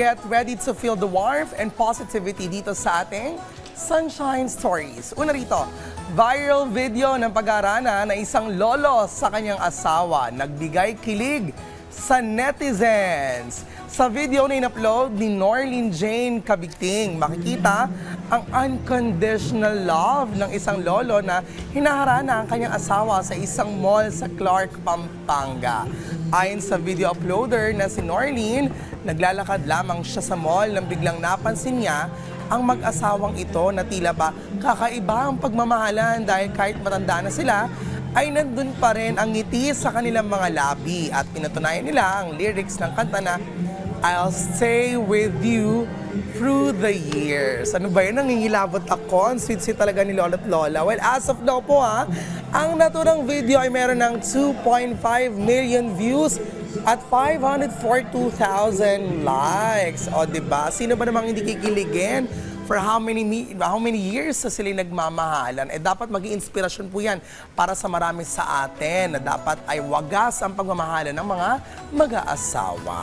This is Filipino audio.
get ready to feel the warmth and positivity dito sa ating Sunshine Stories. Una rito, viral video ng pag-arana na isang lolo sa kanyang asawa nagbigay kilig sa netizens. Sa video na in-upload ni Norlene Jane Kabigting, makikita ang unconditional love ng isang lolo na hinaharana ang kanyang asawa sa isang mall sa Clark, Pampanga. Ayon sa video uploader na si Norlene, naglalakad lamang siya sa mall nang biglang napansin niya ang mag-asawang ito na tila ba kakaiba ang pagmamahalan dahil kahit matanda na sila, ay nandun pa rin ang ngiti sa kanilang mga labi at pinatunayan nila ang lyrics ng kanta na I'll stay with you through the years. Ano ba yun? Nangingilabot ako. Ang sweet-sweet talaga ni Lola at Lola. Well, as of now po ha, ang naturang video ay meron ng 2.5 million views at 542,000 likes. O, ba? Sino ba namang hindi kikiligin? For how many how many years na sila nagmamahalan? Eh dapat maging inspirasyon po 'yan para sa marami sa atin na dapat ay wagas ang pagmamahalan ng mga mag-aasawa.